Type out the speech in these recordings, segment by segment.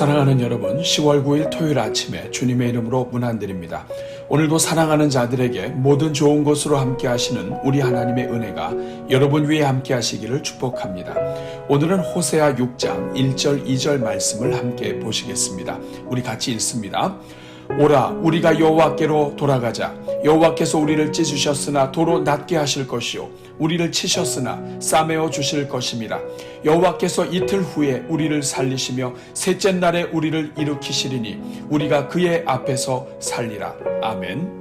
사랑하는 여러분, 10월 9일 토요일 아침에 주님의 이름으로 문안드립니다. 오늘도 사랑하는 자들에게 모든 좋은 것으로 함께 하시는 우리 하나님의 은혜가 여러분 위에 함께 하시기를 축복합니다. 오늘은 호세아 6장 1절 2절 말씀을 함께 보시겠습니다. 우리 같이 읽습니다. 오라 우리가 여호와께로 돌아가자 여호와께서 우리를 찢으셨으나 도로 낫게 하실 것이요 우리를 치셨으나 싸매어 주실 것임이라 여호와께서 이틀 후에 우리를 살리시며 셋째 날에 우리를 일으키시리니 우리가 그의 앞에서 살리라 아멘.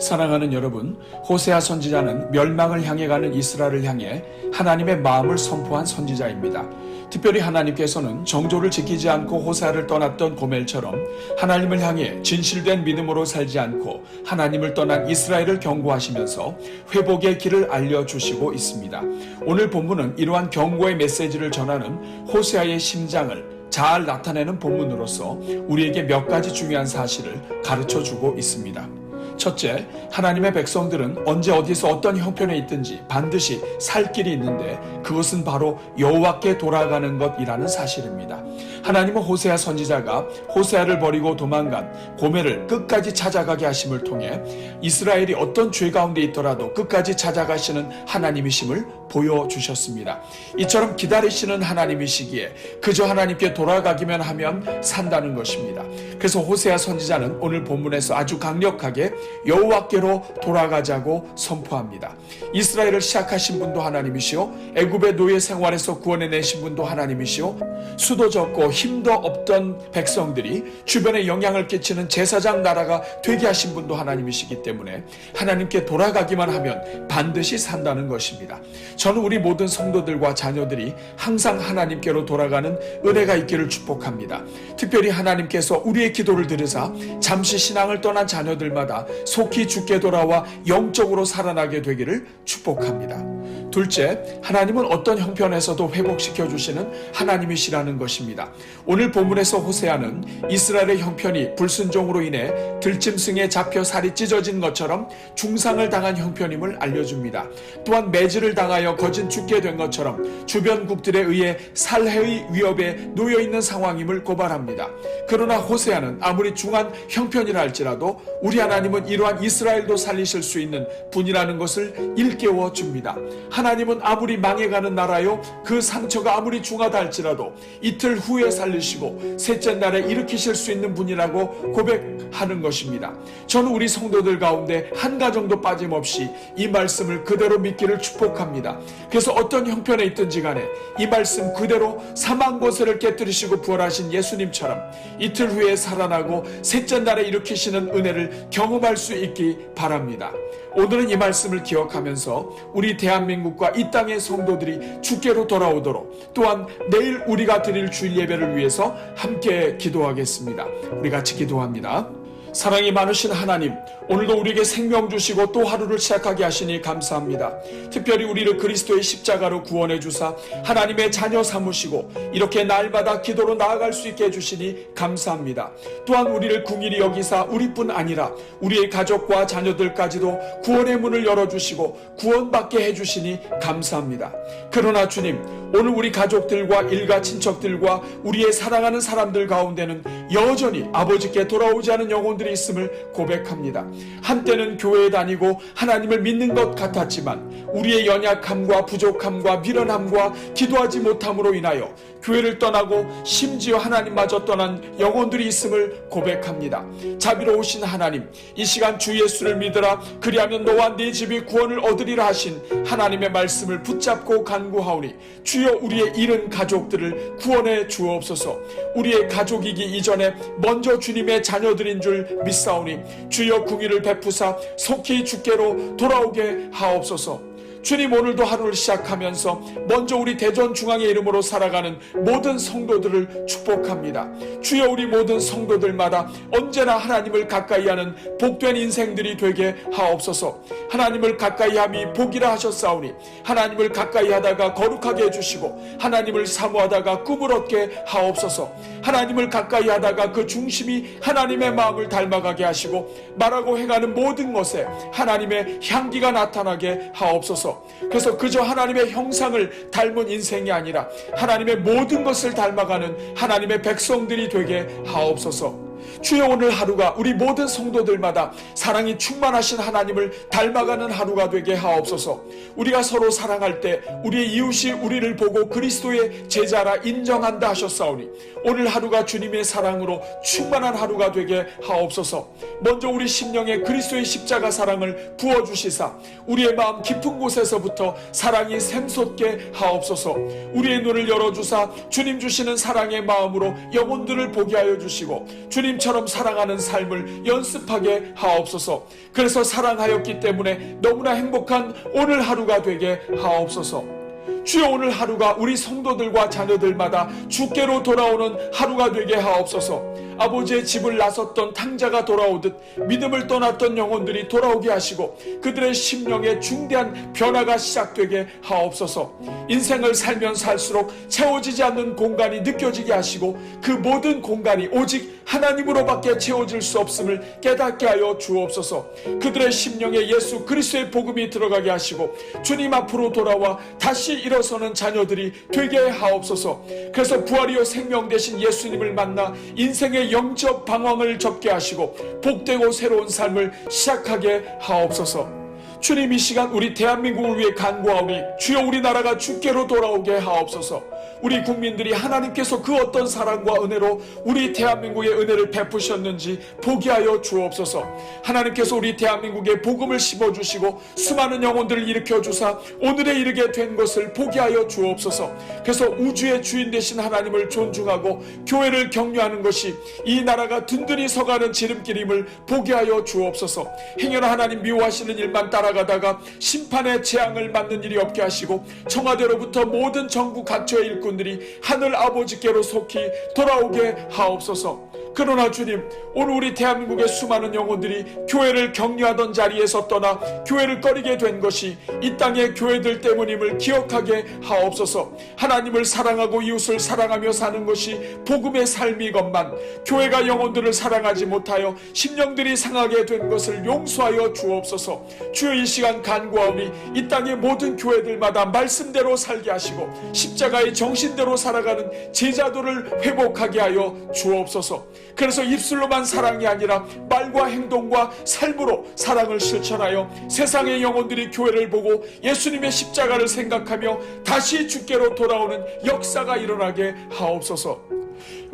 사랑하는 여러분, 호세아 선지자는 멸망을 향해 가는 이스라엘을 향해 하나님의 마음을 선포한 선지자입니다. 특별히 하나님께서는 정조를 지키지 않고 호세아를 떠났던 고멜처럼 하나님을 향해 진실된 믿음으로 살지 않고 하나님을 떠난 이스라엘을 경고하시면서 회복의 길을 알려주시고 있습니다. 오늘 본문은 이러한 경고의 메시지를 전하는 호세아의 심장을 잘 나타내는 본문으로서 우리에게 몇 가지 중요한 사실을 가르쳐 주고 있습니다. 첫째, 하나님의 백성들은 언제 어디서 어떤 형편에 있든지 반드시 살 길이 있는데 그것은 바로 여호와께 돌아가는 것이라는 사실입니다. 하나님은 호세아 선지자가 호세아를 버리고 도망간 고멜을 끝까지 찾아가게 하심을 통해 이스라엘이 어떤 죄 가운데 있더라도 끝까지 찾아가시는 하나님이심을 보여주셨습니다. 이처럼 기다리시는 하나님이시기에 그저 하나님께 돌아가기만 하면 산다는 것입니다. 그래서 호세아 선지자는 오늘 본문에서 아주 강력하게 여호와께로 돌아가자고 선포합니다. 이스라엘을 시작하신 분도 하나님이시오 애굽의 노예 생활에서 구원해 내신 분도 하나님이시오 수도 적고 힘도 없던 백성들이 주변에 영향을 끼치는 제사장 나라가 되게 하신 분도 하나님이시기 때문에 하나님께 돌아가기만 하면 반드시 산다는 것입니다. 저는 우리 모든 성도들과 자녀들이 항상 하나님께로 돌아가는 은혜가 있기를 축복합니다. 특별히 하나님께서 우리의 기도를 들으사 잠시 신앙을 떠난 자녀들마다 속히 죽게 돌아와 영적으로 살아나게 되기를 축복합니다. 둘째, 하나님은 어떤 형편에서도 회복시켜 주시는 하나님이시라는 것입니다. 오늘 본문에서 호세아는 이스라엘의 형편이 불순종으로 인해 들짐승에 잡혀 살이 찢어진 것처럼 중상을 당한 형편임을 알려줍니다. 또한 매질을 당하여 거진 죽게 된 것처럼 주변국들에 의해 살해의 위협에 놓여 있는 상황임을 고발합니다. 그러나 호세아는 아무리 중한 형편이라 할지라도 우리 하나님은 이러한 이스라엘도 살리실 수 있는 분이라는 것을 일깨워 줍니다. 하나 님은 아무리 망해가는 나라요 그 상처가 아무리 중하다 할지라도 이틀 후에 살리시고 셋째 날에 일으키실 수 있는 분이라고 고백하는 것입니다. 저는 우리 성도들 가운데 한 가정도 빠짐없이 이 말씀을 그대로 믿기를 축복합니다. 그래서 어떤 형편에 있든지 간에 이 말씀 그대로 사망 고세를 깨뜨리시고 부활하신 예수님처럼 이틀 후에 살아나고 셋째 날에 일으키시는 은혜를 경험할 수 있기 바랍니다. 오늘은 이 말씀을 기억하면서 우리 대한민국과 이 땅의 성도들이 주께로 돌아오도록 또한 내일 우리가 드릴 주일 예배를 위해서 함께 기도하겠습니다. 우리 같이 기도합니다. 사랑이 많으신 하나님, 오늘도 우리에게 생명 주시고 또 하루를 시작하게 하시니 감사합니다. 특별히 우리를 그리스도의 십자가로 구원해 주사 하나님의 자녀 삼으시고 이렇게 날마다 기도로 나아갈 수 있게 해주시니 감사합니다. 또한 우리를 궁일이 여기사 우리뿐 아니라 우리의 가족과 자녀들까지도 구원의 문을 열어주시고 구원받게 해주시니 감사합니다. 그러나 주님, 오늘 우리 가족들과 일가 친척들과 우리의 사랑하는 사람들 가운데는 여전히 아버지께 돌아오지 않은 영혼들이 있음을 고백합니다. 한때는 교회에 다니고 하나님을 믿는 것 같았지만 우리의 연약함과 부족함과 미련함과 기도하지 못함으로 인하여 교회를 떠나고 심지어 하나님마저 떠난 영혼들이 있음을 고백합니다. 자비로우신 하나님, 이 시간 주 예수를 믿으라 그리하면 너와 네 집이 구원을 얻으리라 하신 하나님의 말씀을 붙잡고 간구하오니 주여 우리의 잃은 가족들을 구원해 주옵소서. 우리의 가족이기 이전에 먼저 주님의 자녀들인 줄 믿사오니 주여 궁의를 베푸사 속히 주께로 돌아오게 하옵소서. 주님 오늘도 하루를 시작하면서 먼저 우리 대전 중앙의 이름으로 살아가는 모든 성도들을 축복합니다. 주여 우리 모든 성도들마다 언제나 하나님을 가까이하는 복된 인생들이 되게 하옵소서. 하나님을 가까이함이 복이라 하셨사오니 하나님을 가까이하다가 거룩하게 해주시고 하나님을 사모하다가 꿈을 얻게 하옵소서. 하나님을 가까이하다가 그 중심이 하나님의 마음을 닮아가게 하시고 말하고 행하는 모든 것에 하나님의 향기가 나타나게 하옵소서. 하옵소서. 그래서 그저 하나님의 형상을 닮은 인생이 아니라 하나님의 모든 것을 닮아가는 하나님의 백성들이 되게 하옵소서. 주여 오늘 하루가 우리 모든 성도들마다 사랑이 충만하신 하나님을 닮아가는 하루가 되게 하옵소서. 우리가 서로 사랑할 때 우리의 이웃이 우리를 보고 그리스도의 제자라 인정한다 하셨사오니 오늘 하루가 주님의 사랑으로 충만한 하루가 되게 하옵소서. 먼저 우리 심령에 그리스도의 십자가 사랑을 부어 주시사 우리의 마음 깊은 곳에서부터 사랑이 샘솟게 하옵소서. 우리의 눈을 열어 주사 주님 주시는 사랑의 마음으로 영혼들을 보게 하여 주시고 주님 처럼 사랑하는 삶을 연습하게 하옵소서. 그래서 사랑하였기 때문에 너무나 행복한 오늘 하루가 되게 하옵소서. 주여 오늘 하루가 우리 성도들과 자녀들마다 주께로 돌아오는 하루가 되게 하옵소서. 아버지의 집을 나섰던 탕자가 돌아오듯 믿음을 떠났던 영혼들이 돌아오게 하시고 그들의 심령에 중대한 변화가 시작되게 하옵소서. 인생을 살면 살수록 채워지지 않는 공간이 느껴지게 하시고 그 모든 공간이 오직 하나님으로밖에 채워질 수 없음을 깨닫게 하여 주옵소서. 그들의 심령에 예수 그리스도의 복음이 들어가게 하시고 주님 앞으로 돌아와 다시 일어서는 자녀들이 되게 하옵소서. 그래서 부활이요 생명 되신 예수님을 만나 인생의 영적 방황을 접게 하시고 복되고 새로운 삶을 시작하게 하옵소서. 주님 이 시간 우리 대한민국을 위해 간구하오니 주여 우리나라가 주께로 돌아오게 하옵소서. 우리 국민들이 하나님께서 그 어떤 사랑과 은혜로 우리 대한민국에 은혜를 베푸셨는지 보게 하여 주옵소서. 하나님께서 우리 대한민국에 복음을 심어 주시고 수많은 영혼들을 일으켜 주사 오늘에 이르게 된 것을 보게 하여 주옵소서. 그래서 우주의 주인 되신 하나님을 존중하고 교회를 격려하는 것이 이 나라가 든든히 서가는 지름길임을 보게 하여 주옵소서. 행여나 하나님 미워하시는 일만 따라가다가 심판의 재앙을 맞는 일이 없게 하시고 청와대로부터 모든 정부 각처의 일 꾼들이 하늘 아버지께로 속히 돌아오게 하옵소서. 그러나 주님, 오늘 우리 대한민국의 수많은 영혼들이 교회를 격려하던 자리에서 떠나 교회를 꺼리게 된 것이 이 땅의 교회들 때문임을 기억하게 하옵소서. 하나님을 사랑하고 이웃을 사랑하며 사는 것이 복음의 삶이건만 교회가 영혼들을 사랑하지 못하여 심령들이 상하게 된 것을 용서하여 주옵소서. 주여 이 시간 간구하오니 이 땅의 모든 교회들마다 말씀대로 살게 하시고 십자가의 정신대로 살아가는 제자도를 회복하게 하여 주옵소서. 그래서 입술로만 사랑이 아니라 말과 행동과 삶으로 사랑을 실천하여 세상의 영혼들이 교회를 보고 예수님의 십자가를 생각하며 다시 주께로 돌아오는 역사가 일어나게 하옵소서.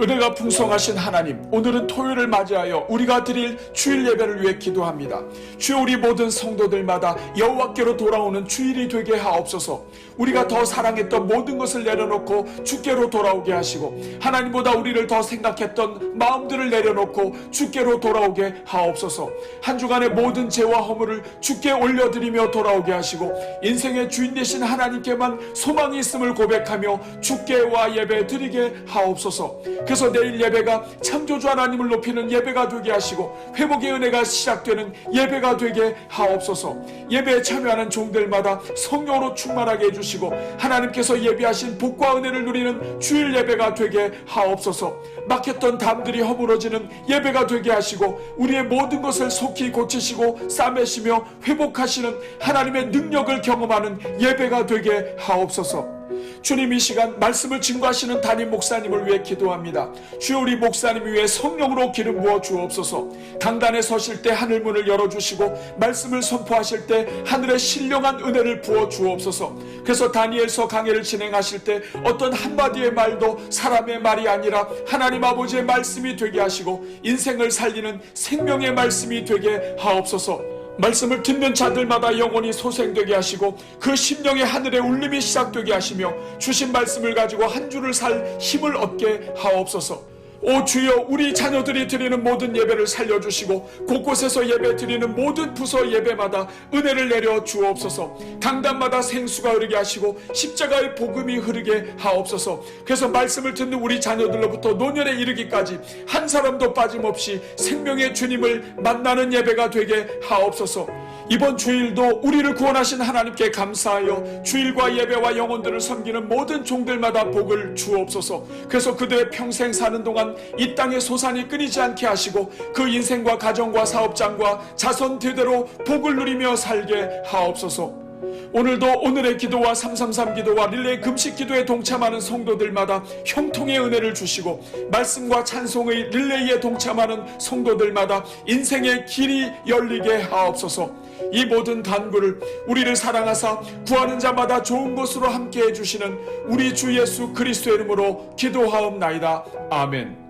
은혜가 풍성하신 하나님, 오늘은 토요일을 맞이하여 우리가 드릴 주일 예배를 위해 기도합니다. 주여 우리 모든 성도들마다 여호와께로 돌아오는 주일이 되게 하옵소서. 우리가 더 사랑했던 모든 것을 내려놓고 주께로 돌아오게 하시고 하나님보다 우리를 더 생각했던 마음들을 내려놓고 주께로 돌아오게 하옵소서. 한 주간의 모든 죄와 허물을 주께 올려드리며 돌아오게 하시고 인생의 주인 되신 하나님께만 소망이 있음을 고백하며 주께와 예배 드리게 하옵소서. 그래서 내일 예배가 창조주 하나님을 높이는 예배가 되게 하시고 회복의 은혜가 시작되는 예배가 되게 하옵소서. 예배에 참여하는 종들마다 성령으로 충만하게 해주시고 하나님께서 예배하신 복과 은혜를 누리는 주일 예배가 되게 하옵소서. 막혔던 담들이 허물어지는 예배가 되게 하시고 우리의 모든 것을 속히 고치시고 싸매시며 회복하시는 하나님의 능력을 경험하는 예배가 되게 하옵소서. 주님 이 시간 말씀을 증거하시는 담임 목사님을 위해 기도합니다. 주여 우리 목사님 위해 성령으로 기름 부어 주옵소서. 강단에 서실 때 하늘 문을 열어 주시고 말씀을 선포하실 때 하늘의 신령한 은혜를 부어 주옵소서. 그래서 다니엘서 강해를 진행하실 때 어떤 한마디의 말도 사람의 말이 아니라 하나님 아버지의 말씀이 되게 하시고 인생을 살리는 생명의 말씀이 되게 하옵소서. 말씀을 듣는 자들마다 영혼이 소생되게 하시고 그 심령의 하늘의 울림이 시작되게 하시며 주신 말씀을 가지고 한 주를 살 힘을 얻게 하옵소서. 오 주여 우리 자녀들이 드리는 모든 예배를 살려주시고 곳곳에서 예배 드리는 모든 부서 예배마다 은혜를 내려 주옵소서. 강단마다 생수가 흐르게 하시고 십자가의 복음이 흐르게 하옵소서. 그래서 말씀을 듣는 우리 자녀들로부터 노년에 이르기까지 한 사람도 빠짐없이 생명의 주님을 만나는 예배가 되게 하옵소서. 이번 주일도 우리를 구원하신 하나님께 감사하여 주일과 예배와 영혼들을 섬기는 모든 종들마다 복을 주옵소서. 그래서 그들의 평생 사는 동안 이 땅의 소산이 끊이지 않게 하시고 그 인생과 가정과 사업장과 자손 대대로 복을 누리며 살게 하옵소서. 오늘도 오늘의 기도와 333 기도와 릴레이 금식 기도에 동참하는 성도들마다 형통의 은혜를 주시고 말씀과 찬송의 릴레이에 동참하는 성도들마다 인생의 길이 열리게 하옵소서. 이 모든 간구를 우리를 사랑하사 구하는 자마다 좋은 것으로 함께 해 주시는 우리 주 예수 그리스도의 이름으로 기도하옵나이다. 아멘.